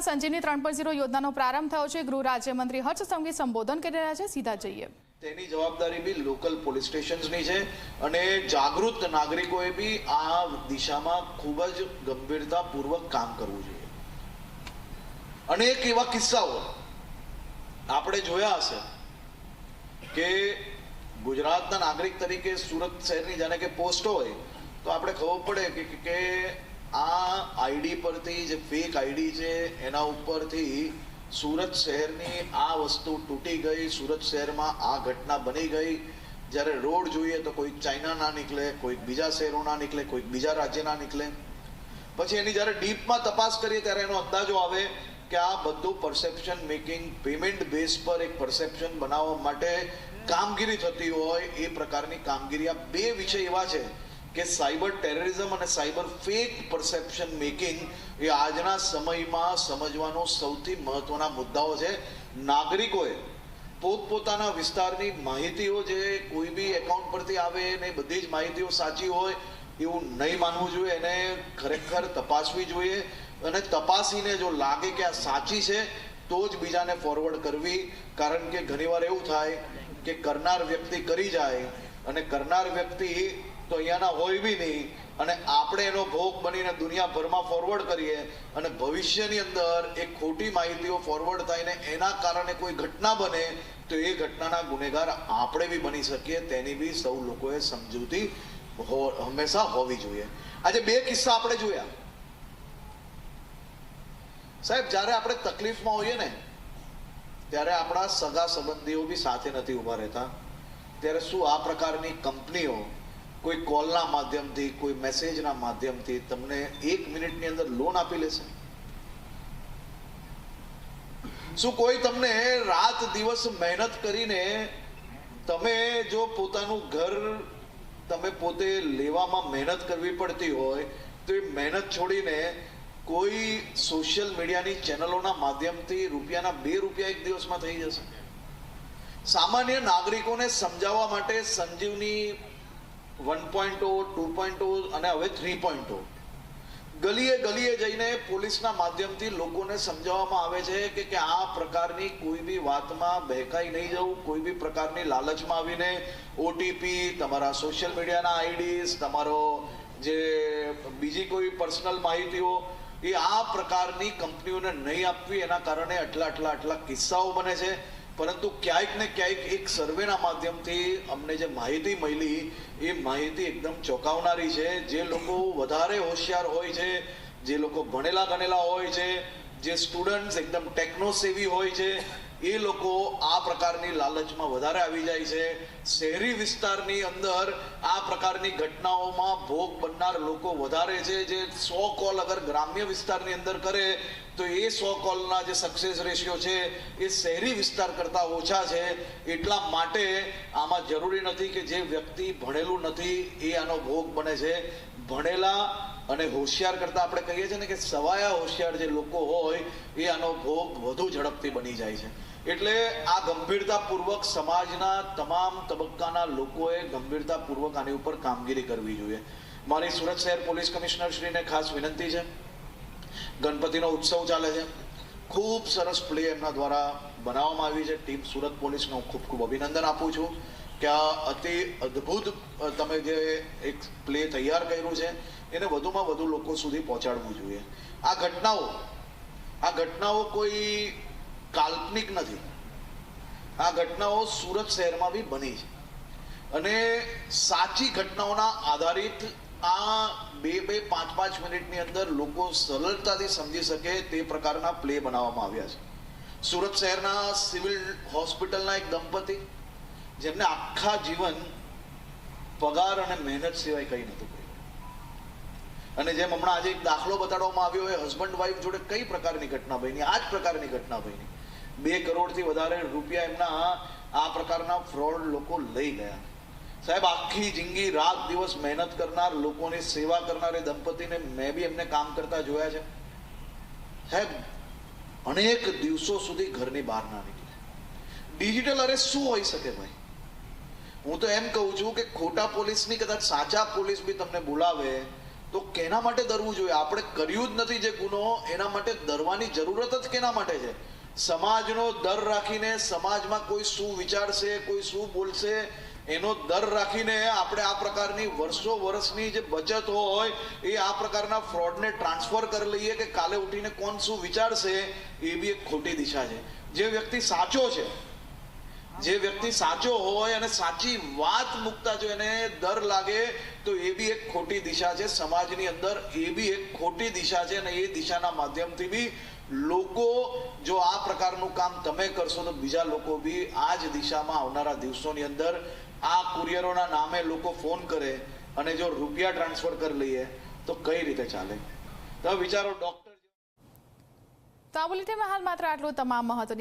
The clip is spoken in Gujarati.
સુરતમાં સંજીવની ત્રણ પોઈન્ટ ઝીરો યોજનાનો પ્રારંભ થયો છે. ગૃહ રાજ્યમંત્રી હર્ષ સંઘવી સંબોધન કરી રહ્યા છે. સીધા જઈએ. તેની જવાબદારી બી લોકલ પોલીસ સ્ટેશન્સની છે અને જાગૃત નાગરિકોએ બી આ દિશામાં ખૂબ જ ગંભીરતાપૂર્વક કામ કરવું જોઈએ. અનેક એવા કિસ્સાઓ આપણે જોયા હશે કે ગુજરાતના નાગરિક તરીકે સુરત શહેરની જાણે કે પોસ્ટ હોય, તો આપણે ખબર પડે કે આ આઈડી પરથી જે ફેક આઈડી છે, એના ઉપરથી સુરત શહેરની આ વસ્તુ તૂટી ગઈ. સુરત શહેરમાં આ ઘટના બની ગઈ. જ્યારે રોડ જોઈએ તો કોઈક ચાઇનાના નીકળે, કોઈક બીજા શહેરોના નીકળે, કોઈક બીજા રાજ્યના નીકળે. પછી એની જ્યારે ડીપમાં તપાસ કરીએ ત્યારે એનો અંદાજો આવે કે આ બધું પરસેપ્શન મેકિંગ પેમેન્ટ બેઝ પર એક પરસેપ્શન બનાવવા માટે કામગીરી થતી હોય. એ પ્રકારની કામગીરી. આ બે વિષય એવા છે કે સાયબર ટેરરિઝમ અને સાયબર ફેક પરસેપ્શન મેકિંગ એ આજના સમયમાં સમજવાનો સૌથી મહત્વના મુદ્દાઓ છે. નાગરિકોએ પોતપોતાના વિસ્તારની માહિતીઓ જે કોઈ બી એકાઉન્ટ પરથી આવે ને બધી જ માહિતીઓ સાચી હોય એવું નહીં માનવું જોઈએ. એને ખરેખર તપાસવી જોઈએ અને તપાસીને જો લાગે કે આ સાચી છે, તો જ બીજાને ફોરવર્ડ કરવી. કારણ કે ઘણીવાર એવું થાય કે કરનાર વ્યક્તિ કરી જાય અને કરનાર વ્યક્તિ તો અહીંયાના હોય બી નહીં. અને આપણે એનો ભોગ બનીને દુનિયાભરમાં ફોરવર્ડ કરીએ અને ભવિષ્યની અંદર એ ખોટી માહિતીઓ ફોરવર્ડ થાય ને એના કારણે કોઈ ઘટના બને, તો એ ઘટનાના ગુનેગાર આપણે બી બની શકીએ. તેની બી સૌ લોકોએ સમજૂતી હંમેશા હોવી જોઈએ. આજે બે કિસ્સા આપણે જોયા. સાહેબ, જ્યારે આપણે તકલીફમાં હોઈએ ને, ત્યારે આપણા સગા સંબંધીઓ બી સાથે નથી ઊભા રહેતા. ત્યારે શું આ પ્રકારની કંપનીઓ કોઈ કોલના માધ્યમથી, કોઈ મેસેજના માધ્યમથી તમને એક મિનિટની અંદર લોન આપી લેશે? શું કોઈ તમને રાત દિવસ મહેનત કરીને તમે જો પોતાનું ઘર તમે પોતે લેવામાં મહેનત કરવી પડતી હોય, તો એ મહેનત છોડીને કોઈ સોશિયલ મીડિયાની ચેનલોના માધ્યમથી રૂપિયાના બે રૂપિયા એક દિવસમાં થઈ જશે. સામાન્ય નાગરિકોને સમજાવવા માટે Sanjivani one point two point અને હવે થ્રી પોઈન્ટ ગલીએ ગલીએ જઈને પોલીસના માધ્યમથી લોકોને સમજાવવામાં આવે છે કે કે આ પ્રકારની કોઈ બી વાતમાં બહેકાઈ નહીં જવું, કોઈ બી પ્રકારની લાલચમાં આવીને ઓટીપી તમારા સોશિયલ મીડિયાના આઈડીસ તમારો જે બીજી કોઈ પર્સનલ માહિતીઓ, એ આ પ્રકારની કંપનીઓને નહીં આપવી, એના કારણે આટલા આટલા આટલા કિસ્સાઓ બને છે. પરંતુ ક્યાંક ને ક્યાંક એક સર્વેના માધ્યમથી અમને જે માહિતી મળી, એ માહિતી એકદમ ચોંકાવનારી છે. જે લોકો વધારે હોશિયાર હોય છે, જે લોકો ભણેલા ગણેલા હોય છે, જે સ્ટુડન્ટ્સ એકદમ ટેકનો સેવી હોય છે એ લોકો આ પ્રકારની લાલચમાં વધારે આવી જાય છે. શહેરી વિસ્તારની અંદર આ પ્રકારની ઘટનાઓમાં ભોગ બનનાર લોકો વધારે છે. જે સો કોલ અગર ગ્રામ્ય વિસ્તારની અંદર કરે, તો એ સો કોલના જે સક્સેસ રેશિયો છે, એ શહેરી વિસ્તાર કરતાં ઓછા છે. એટલા માટે આમાં જરૂરી નથી કે જે વ્યક્તિ ભણેલું નથી, એ આનો ભોગ બને છે. ભણેલા અને હોશિયાર કરતાં આપણે કહીએ છીએ ને કે સવાયા હોશિયાર જે લોકો હોય, એ આનો ભોગ વધુ ઝડપથી બની જાય છે. એટલે આ ગંભીરતાપૂર્વક સમાજના તમામ તબક્કાના લોકોએ ગંભીરતાપૂર્વક આની ઉપર કામગીરી કરવી જોઈએ. મારી સુરત શહેર પોલીસ કમિશનર શ્રીને ખાસ વિનંતી છે. ગણપતિનો ઉત્સવ ચાલે છે. ખૂબ સરસ પ્લે એમના દ્વારા બનાવવામાં આવી છે. ટીમ સુરત પોલીસનો ખૂબ ખૂબ અભિનંદન આપું છું કે આ અતિ અદ્ભુત તમે જે એક પ્લે તૈયાર કર્યું છે, એને વધુમાં વધુ લોકો સુધી પહોંચાડવું જોઈએ. આ ઘટનાઓ આ ઘટનાઓ કોઈ કાલ્પનિક નથી. આ ઘટનાઓ સુરત શહેરમાં બી બની છે. અને સાચી ઘટનાઓના આધારિત આ બે બે પાંચ પાંચ મિનિટની અંદર લોકો સરળતાથી સમજી શકે તે પ્રકારના પ્લે બનાવવામાં આવ્યા છે. સુરત શહેરના સિવિલ હોસ્પિટલના એક દંપતી, જેમને આખા જીવન પગાર અને મહેનત સિવાય કંઈ નહોતું અને જેમ હમણાં આજે એક દાખલો બતાડવામાં આવ્યો હોય હસબન્ડ વાઈફ જોડે કઈ પ્રકારની ઘટના બની? આ જ પ્રકારની ઘટના બની. બે કરોડથી વધારે રૂપિયા એમના આ પ્રકારના ફ્રોડ લોકો લઈ ગયા. સાહેબ, આખી જિંદગી, રાત દિવસ મહેનત કરનાર લોકોની સેવા કરનાર એ દંપતીને મેં બી એમને કામ કરતા જોયા છે. સાહેબ, અનેક દિવસો સુધી ઘરની બહાર ના નીકળે. ડિજિટલ અરે શું હોઈ શકે ભાઈ? હું તો એમ કહું છું કે ખોટા પોલીસની કદાચ સાચા પોલીસ બી તમને બોલાવે તો કેના માટે ડરવું જોઈએ? આપણે કર્યું જ નથી જે ગુનો, એના માટે ડરવાની જરૂરત જ કેના માટે છે? સમાજનો ડર રાખીને સમાજમાં કોઈ શું વિચારશે, કોઈ શું બોલશે, એનો દર રાખીને આપણે આ પ્રકારની વર્ષો વર્ષની જે બચત હોય, એ આ પ્રકારના ફ્રોડને ટ્રાન્સફર કરી લઈએ કે કાલે ઉઠીને કોણ શું વિચારશે, એ બી એક ખોટી દિશા છે. જે વ્યક્તિ સાચો છે જે વ્યક્તિ સાચો હોય અને સાચી વાત મૂકતા જો એને ડર લાગે, તો એ બી એક ખોટી દિશા છે. સમાજની અંદર એ બી એક ખોટી દિશા છે અને એ દિશાના માધ્યમથી બી લોકો જો આ પ્રકારનું કામ તમે કરશો, તો બીજા લોકો બી આ જ દિશામાં આવનારા દિવસોની અંદર આ કુરિયરોના નામે લોકો ફોન કરે અને જો રૂપિયા ટ્રાન્સફર કરી લઈએ, તો કઈ રીતે ચાલે? તો વિચારો, ડોક્ટર તો આ બુલેટિનમાં હાલ માત્ર આટલું. તમામ મહત્વની